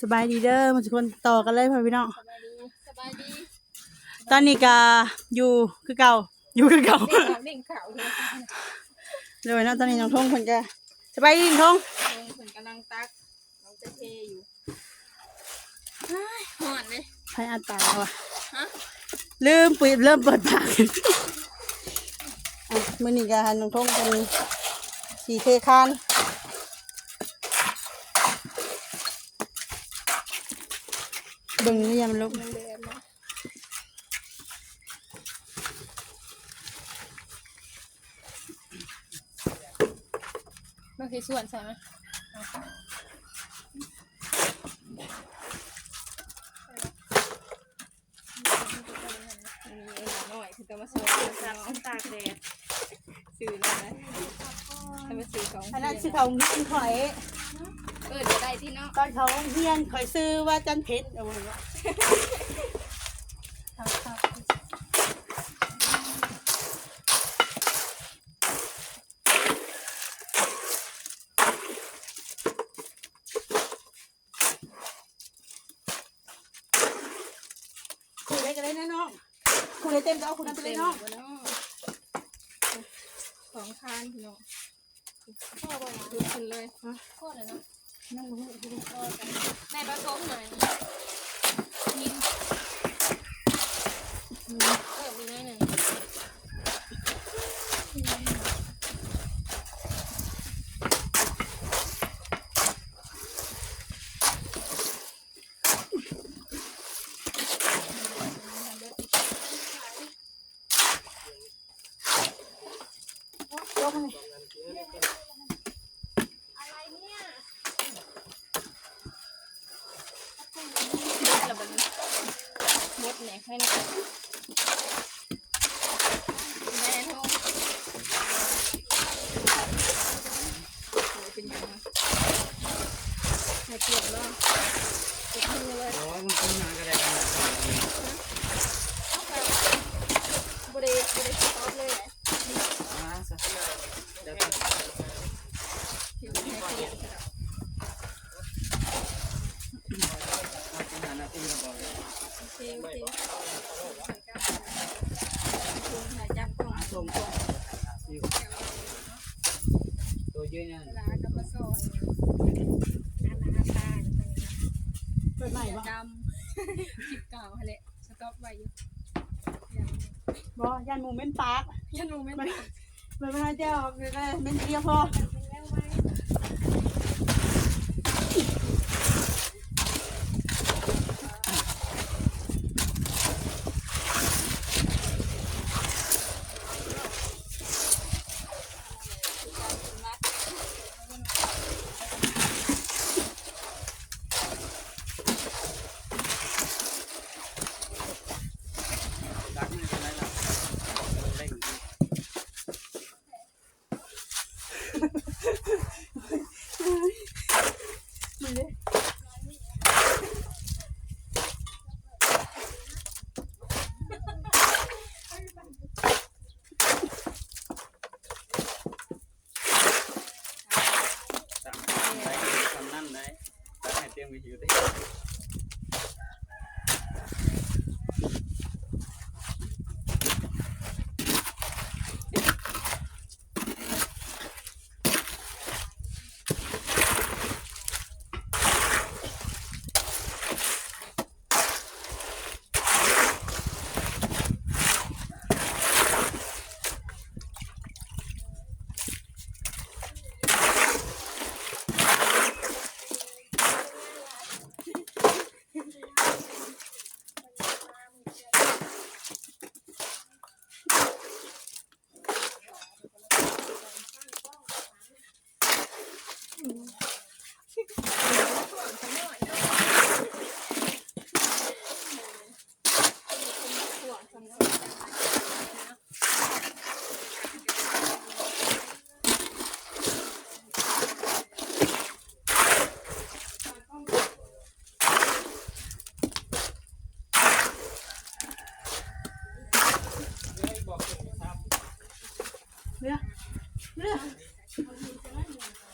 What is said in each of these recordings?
สบายดีเด้อมาทุกคนต่อกันเลยพ่อพี่น้องสบายดีสบายดีตอนนี้ก็อยู่คือเก่าอยู่คือเก่าเด็กเขาเด็กเขาเลยเลยเนาะตอนนี้น้องทงเพิ่นก็สบายดีน้องทงลงผลกำลังตักน้องจะเทอยู่เฮ้ยหอนเลยใช้อัตตาว่ะฮะลืมปิดเริ่มเปิดปากอะมื้อนี้ก็ให้น้องทงเป็นสีเทคาน บิ่งนี่ยังลูกมันเดือนนะมันคือส่วนใช่ไหมมีเอ็นหน่อยคือตัวมาส่วนสั่งตากแดดสื่อเลยนะให้มาสื่อของอันนั้นชื่อเขาเฮียนข่อย เออเดี๋ยวได้ที่เนาะตอนเขาเฮียนข่อยซื้อว่าจันเพชรเอาไว้ว่าคุยได้กันเลยนะน้องคุยได้เต็มก็เอาคุณนั้นไปเลยน้องเนาะสองคานพี่น้องพ่อบอกดูขึ้นเลยพ่อเลยเนาะ นั่งลงเลยพ่อกันแม่ผสมหน่อยยินเออมีน้อยหนึ่ง ยกให้ อะไรเนี่ยระเบิดมดเนี่ยให้นะแม่ท้องเป็นยังไง แม่เปียกแล้วเปียกมือเลย โอ้ยมันกินมาก็ได้กัน บริบริสต็อปเลยแหละ อ่าซะเดี๋ยว อยู่ในเปียก กินหานาทีก็บอกเลย โอเคโอเคถ่ายจำกล้อง ส่งตัวอยู่ตัวยืนเนี่ย เวลากับมาสอนอาณาตา เปิดใหม่ปะดำคลิปเก่าแหละสต็อปไว้อยู่ยังบอยันหมูเม้นปากยังรู้ไม่มันได้มันไม่ให้เจ้ามันไม่เม้นเดียวพอ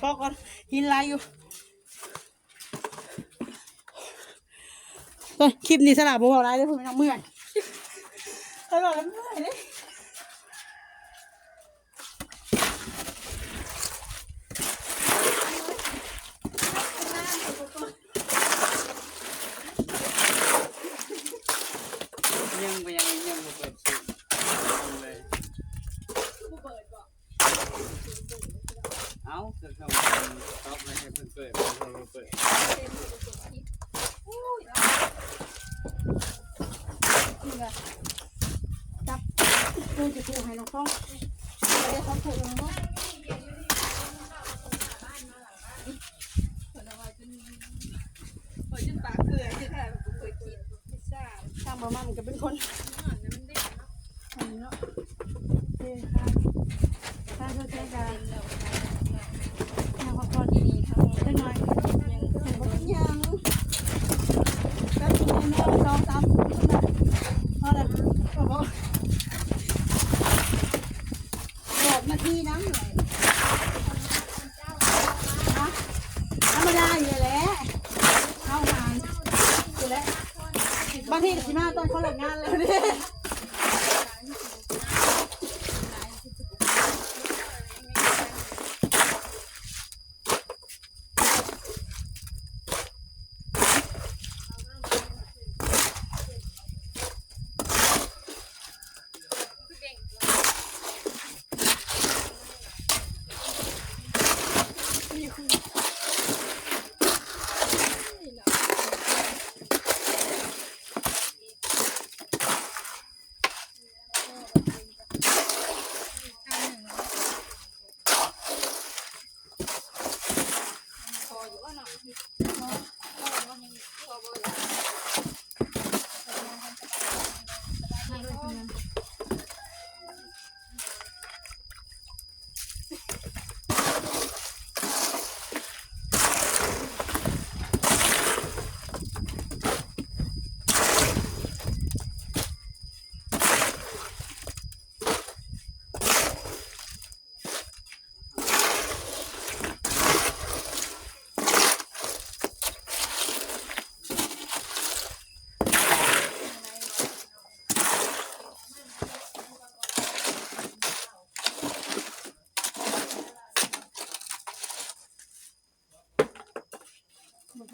พอก่อนหินลายอยู่คลิปนี้สลับบอกลายเลยผมไม่ต้องเมื่อยตลอดแล้วเมื่อยเลย จับตู้จะถูกให้น้องฟ้องไม่ได้เขาถูกลงด้วย Malam.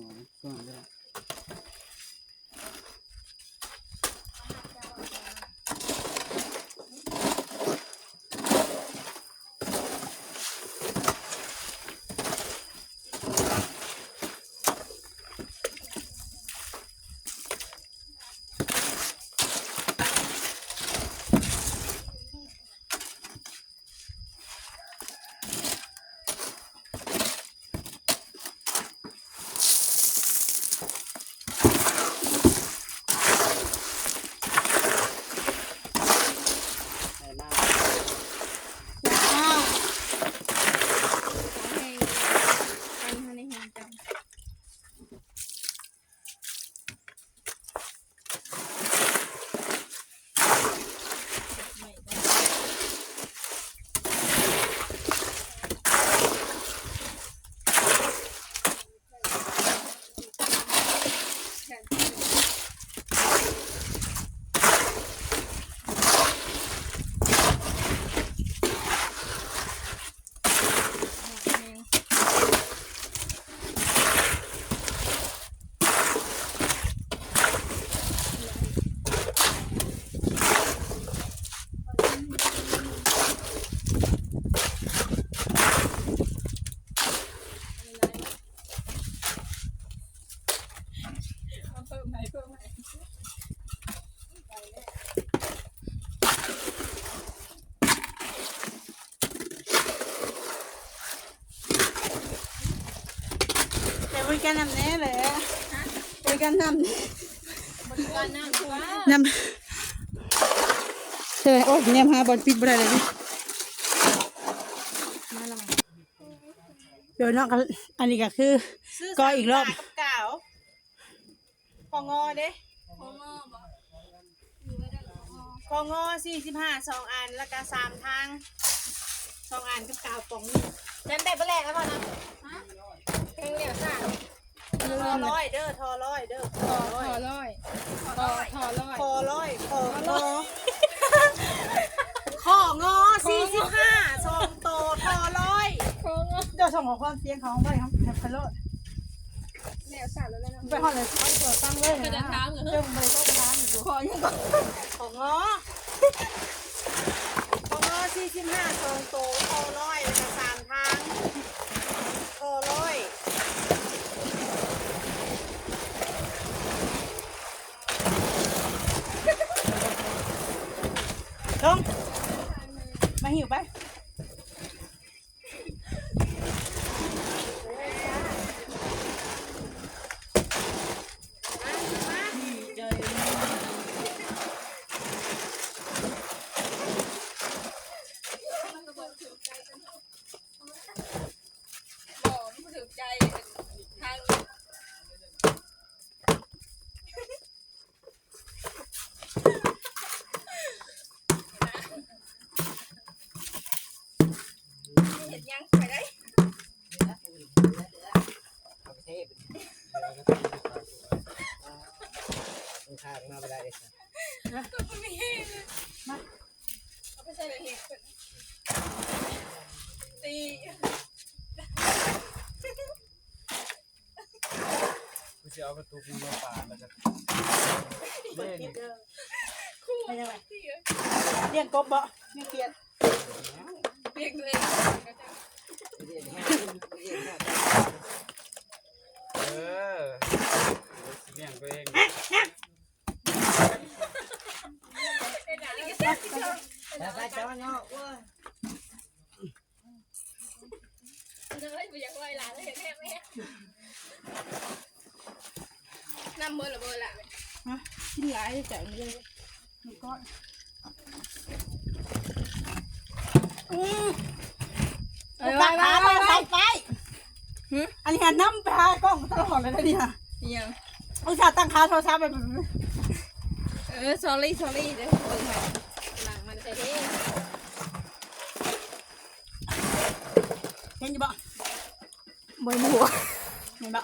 嗯，算了，这。 การนำบริการน้ำชัวร์นำใช่ไหมโอ้ยเนี่ยมาบอลปิดบ่ได้เลยนี่เดี๋ยวน้องกันอันนี้ก็คือก็อีกรอบเก่าพองอเด้โอ้โหบอกพองอสี่สิบห้าสองอันแล้วก็สามทางสองอันกับเก่าป่องนี่นั่นได้ไปแรกแล้วป่ะนะ เพลงเดียวจ้ะทอร้อยเด้อทอร้อยเด้อทอถร้อยอร้อยถอถอร้อยคอร้อยคองอของอสี่สิบห้าสองโตทอร้อยโค้งเดี๋ยวส่งของความเสียงของไปครับแฮปปี้โลดแนวสั่นแล้วนะไปหอดเลยเอาตัวตั้งเลยนะเรื่องไปโต๊ะร้านอยู่ขอยังก่อนของอของอสี่สิบห้าสองโตทอร้อยแล้วก็สามทางทอร้อย ลงมา หิวไปบอกไม่ถึงใจทาง เห็นยังไปได้ ข้างมาไม่ได้เลย ก็ไม่เห็นมาเอาไปใส่ในเห็ดตี กูจะเอากระตุกมาป่าแล้วก็เล่นคู่ตีเลี้ยงกบบ่เลี้ยงเกียรเปียกเลยเออเลี้ยงตัวเองเป็นอะไรกันเนี่ยแล้วก็จะว่าเนาะว่าเฮ้ยไม่อยากไหวหลานเลยแม่แม่ น้ำเบอร์ละเบอร์ละฮะกินหลายแต่ไม่ได้ลูกก้อนอืมไปไปไปไปไปไปไปอันนี้น้ำไปหากล้องตลอดเลยนะเนี่ยยังอุตส่าห์ตั้งค่าโทรศัพท์ไปเออ sorry sorry เดี๋ยวเบิ่งใหม่หลังมันจะได้เห็นอยู่บ่บนหัวเห็นบ่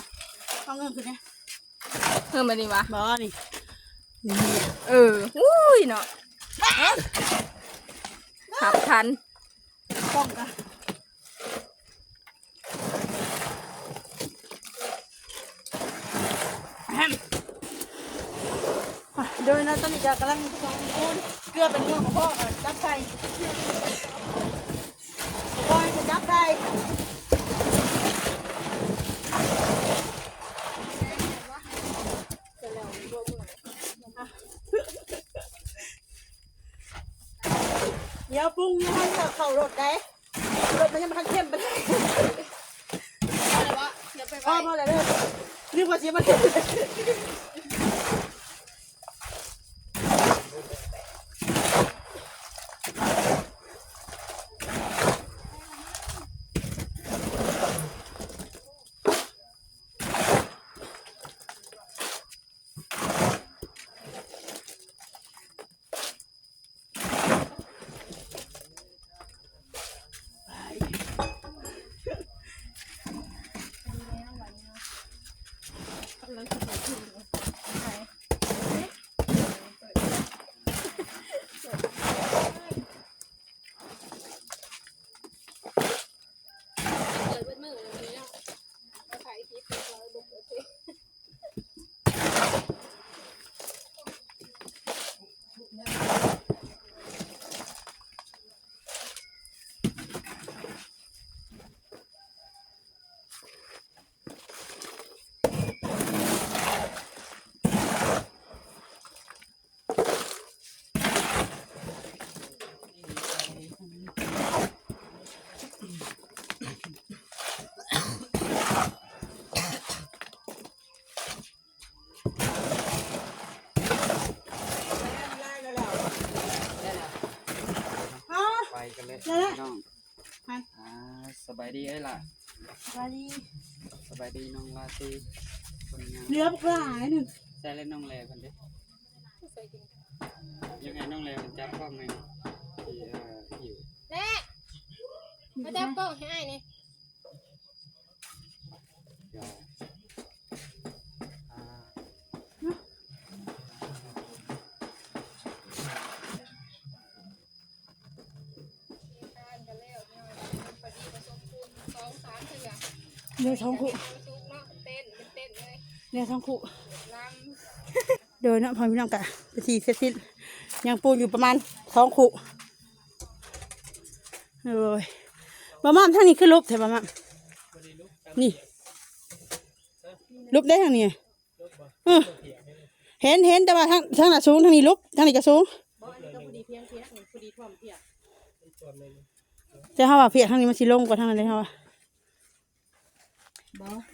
เอาเงินคืนเนี่ยเพิ่มมาดีวะบ่นี่นี่เอออุ้ยเนาะขับทันกล้องกันโดยนะตอนนี้จะกำลังสองคนเกลือเป็นเรื่องของพ่อจับใส่พ่อจะจับได้เดี๋ยวปรุงให้ เข้ารถได้รถมันยังไม่ทันเข้มไปเลยอะไรวะเดี๋ยวไปพ่อไปพ่อเลยเรียกว่าเสียมัน ได้แล้องมัอ่าสบายดีเอ้ล่ะสบายดีสบายดีน้องลาซีคนงามเหลือบักหลายหนึ่งใช่เล่นน้องแลกันเด้ยังไงน้องแล่มันจับกล้องไงที่เอ่อหิวแม่มาจับกล้องให้อ้นี่เลย เหลือสองคู่ชุกเนาะเต้นเป็นเต้นเลยเหลือสองคู่ลโดยเนาะพอพี่น้องกะไปทีเสร็จสิ้นยังปูนอยู่ประมาณสองคู่เลยบะหม่ำทางนี้คือลุบเถอะบะหม่ำนี่ลุบได้ทางนี้เออเห็นเห็นแต่ว่าทางทางหน้าสูงทางนี้ลุบทางนี้ก็สูงบ่อันนี้ก็พอดีเพียงเพียงพอดีท่วมเพียงแต่เขาว่าเพียกทางนี้มันสิลงกว่าทางนั้นเลยเขาว่า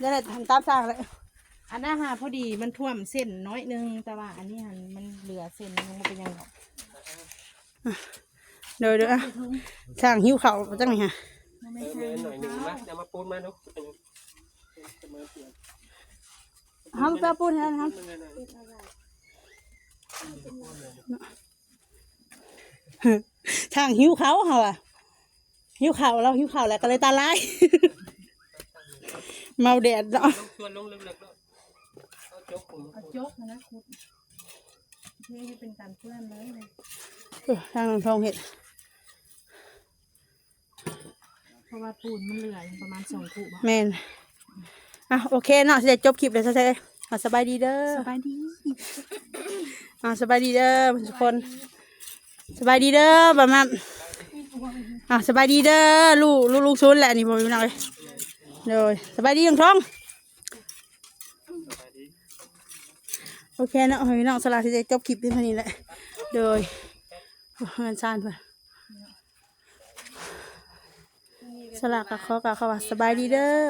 ได้เลยทำตามสร้างเลยอันนั้นหาพอดีมันท่วมเส้นน้อยนึงแต่ว่าอันนี้หันมันเหลือเส้นนึงมันเป็นยังไงเดี๋ยวเดี๋ยวอะสร้างหิวเขาวจังไงฮะหน่อยหนึ่งมาจะมาปูนมาดูห้ามตาปูนนะครับทางหิวเขาเขาอะหิวเขาวเราหิวเขาวแล้วก็เลยตาลาย เมาแดดเนาะชวนลงลึกๆแล้วเอาจกผมเอาจกนะคุดเพื่อให้เป็นการเพื่อนเลยเลยเออทางน้องทองเห็ดเพราะว่าปูนมันเหลืออยู่ประมาณสองคู่บ่แมนอะโอเคเนาะสิได้จบคลิปเลยซะเซ่อะสบายดีเด้อสบายดีอะสบายดีเด้อทุกคน สบายดีเด้อบ่มาอะสบายดีเด้อลูกลูกลูกซุนแหละนี่บ่มีปัญหาเลย เลยสบายดีน้องทองสบายดีโอเคเนาะพี่น้องสลาที่จะจบคลิปเพียงเท่านี้แหละโดยเงินซานเพื่อนสลากกับขอกล่าวคำว่าสบายดีเด้อ